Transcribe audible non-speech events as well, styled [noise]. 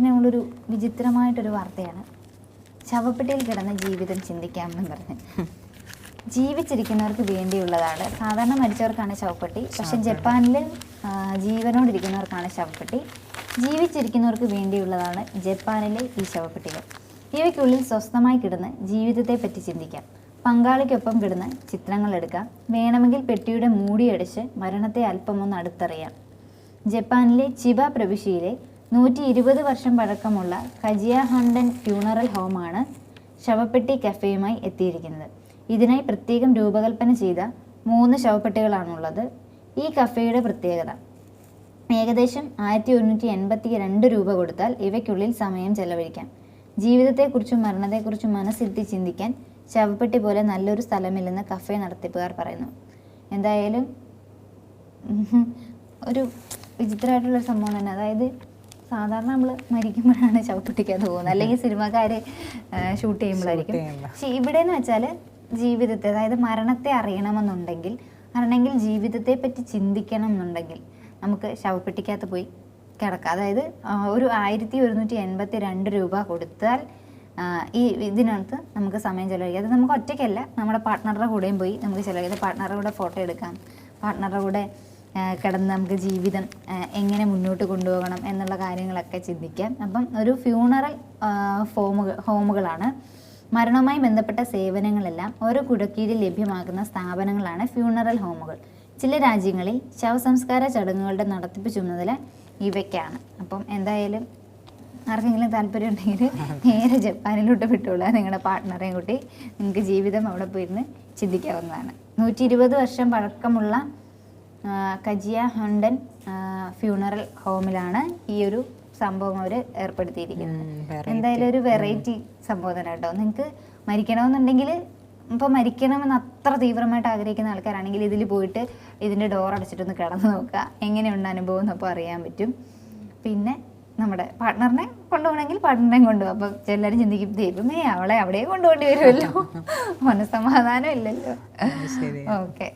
പിന്നെ നമ്മളൊരു വിചിത്രമായിട്ടൊരു വാർത്തയാണ്. ശവപ്പെട്ടിയിൽ കിടന്ന ജീവിതം ചിന്തിക്കാമെന്ന് പറഞ്ഞ്. ജീവിച്ചിരിക്കുന്നവർക്ക് വേണ്ടിയുള്ളതാണ്. സാധാരണ മരിച്ചവർക്കാണ് ശവപ്പെട്ടി. പക്ഷെ ജപ്പാനിൽ ജീവനോടിരിക്കുന്നവർക്കാണ് ശവപ്പെട്ടി. ജീവിച്ചിരിക്കുന്നവർക്ക് വേണ്ടിയുള്ളതാണ് ജപ്പാനിലെ ഈ ശവപ്പെട്ടികൾ. ഇവയ്ക്കുള്ളിൽ സ്വസ്ഥമായി കിടന്ന് ജീവിതത്തെപ്പറ്റി ചിന്തിക്കാം. പങ്കാളിക്കൊപ്പം കിടന്ന് ചിത്രങ്ങൾ എടുക്കാം. വേണമെങ്കിൽ പെട്ടിയുടെ മൂടിയടിച്ച് മരണത്തെ അല്പമൊന്ന് അടുത്തറിയാം. ജപ്പാനിലെ ചിബ പ്രവിശ്യയിലെ നൂറ്റി ഇരുപത് വർഷം പഴക്കമുള്ള കജിയ ഹണ്ടൻ ഫ്യൂണറൽ ഹോമാണ് ശവപ്പെട്ടി കഫേയുമായി എത്തിയിരിക്കുന്നത്. ഇതിനായി പ്രത്യേകം രൂപകൽപ്പന ചെയ്ത മൂന്ന് ശവപ്പെട്ടികളാണുള്ളത്. ഈ കഫേയുടെ പ്രത്യേകത. ഏകദേശം ആയിരത്തി ഒരുന്നൂറ്റി എൺപത്തി രണ്ട് രൂപ കൊടുത്താൽ ഇവയ്ക്കുള്ളിൽ സമയം ചെലവഴിക്കാം. ജീവിതത്തെക്കുറിച്ചും മരണത്തെക്കുറിച്ചും മനസ്സിരുത്തി ചിന്തിക്കാൻ ശവപ്പെട്ടി പോലെ നല്ലൊരു സ്ഥലമില്ലെന്ന് കഫേ നടത്തിപ്പുകാർ പറയുന്നു. എന്തായാലും ഒരു വിചിത്രമായിട്ടുള്ളൊരു സംഭവം തന്നെ. അതായത് സാധാരണ നമ്മൾ മരിക്കുമ്പോഴാണ് ശവപ്പെട്ടിക്കകത്ത് പോകുന്നത് അല്ലെങ്കിൽ സിനിമക്കാർ ഷൂട്ട് ചെയ്യുമ്പോഴായിരിക്കും. ചെയ്യുമ്പോ. പക്ഷെ ഇവിടെ എന്ന് വെച്ചാൽ ജീവിതത്തെ അതായത് മരണത്തെ അറിയണമെന്നുണ്ടെങ്കിൽ അറിയണമെങ്കിൽ ജീവിതത്തെ പറ്റി ചിന്തിക്കണം എന്നുണ്ടെങ്കിൽ നമുക്ക് ശവപ്പെട്ടിക്കകത്ത് പോയി കിടക്കാം. അതായത് ഒരു ആയിരത്തി ഒരുന്നൂറ്റി എൺപത്തി രണ്ട് രൂപ കൊടുത്താൽ ഈ ഇതിനകത്ത് നമുക്ക് സമയം ചിലവഴിക്കാം. അത് നമുക്ക് ഒറ്റയ്ക്കല്ല നമ്മുടെ പാർട്ട്ണറുടെ കൂടെയും പോയി നമുക്ക് ചിലവഴിക്കാം. പാർട്ട്ണറുടെ കൂടെ ഫോട്ടോ എടുക്കാം. പാർട്ട്ണറുടെ കൂടെ കിടന്ന് നമുക്ക് ജീവിതം എങ്ങനെ മുന്നോട്ട് കൊണ്ടുപോകണം എന്നുള്ള കാര്യങ്ങളൊക്കെ ചിന്തിക്കാം. അപ്പം ഒരു ഫ്യൂണറൽ ഫോമുകൾ ഹോമുകളാണ് മരണവുമായി ബന്ധപ്പെട്ട സേവനങ്ങളെല്ലാം ഓരോ കുടക്കീഴിൽ ലഭ്യമാക്കുന്ന സ്ഥാപനങ്ങളാണ് ഫ്യൂണറൽ ഹോമുകൾ ചില രാജ്യങ്ങളിൽ ശവസംസ്കാര ചടങ്ങുകളുടെ നടത്തിപ്പ് ചുമതല ഇവയ്ക്കാണ്. അപ്പം എന്തായാലും ആർക്കെങ്കിലും താല്പര്യം ഉണ്ടെങ്കിൽ നേരെ ജപ്പാനിലോട്ട് വിട്ടോളുക നിങ്ങളുടെ പാർട്ട്ണറെയും കൂട്ടി നിങ്ങൾക്ക് ജീവിതം അവിടെ പോയിരുന്ന് ചിന്തിക്കാവുന്നതാണ്. നൂറ്റി ഇരുപത് വർഷം പഴക്കമുള്ള കജിയ ഹണ്ടൻ ഫ്യൂണറൽ ഹോമിലാണ് ഈ ഒരു സംഭവം അവർ ഏർപ്പെടുത്തിയിരിക്കുന്നത്. എന്തായാലും ഒരു വെറൈറ്റി സംബോധന കേട്ടോ. നിങ്ങൾക്ക് മരിക്കണമെന്നുണ്ടെങ്കിൽ ഇപ്പോൾ മരിക്കണമെന്ന് അത്ര തീവ്രമായിട്ട് ആഗ്രഹിക്കുന്ന ആൾക്കാരാണെങ്കിൽ ഇതിൽ പോയിട്ട് ഇതിന്റെ ഡോർ അടച്ചിട്ടൊന്ന് കിടന്ന് നോക്കുക. എങ്ങനെയുണ്ട് അനുഭവം എന്നപ്പോൾ അറിയാൻ പറ്റും. പിന്നെ നമ്മുടെ പാർട്ട്ണറിനെ കൊണ്ടുപോകണമെങ്കിൽ പാർട്ട്ണറെയും കൊണ്ടുപോകും. അപ്പോൾ ചിലരും ചിന്തിക്കും ദൈവമേ അവളെ അവിടെ കൊണ്ടുപോകേണ്ടി വരുമല്ലോ. [laughs] മനസ്സമാധാനം ഇല്ലല്ലോ. ഓക്കെ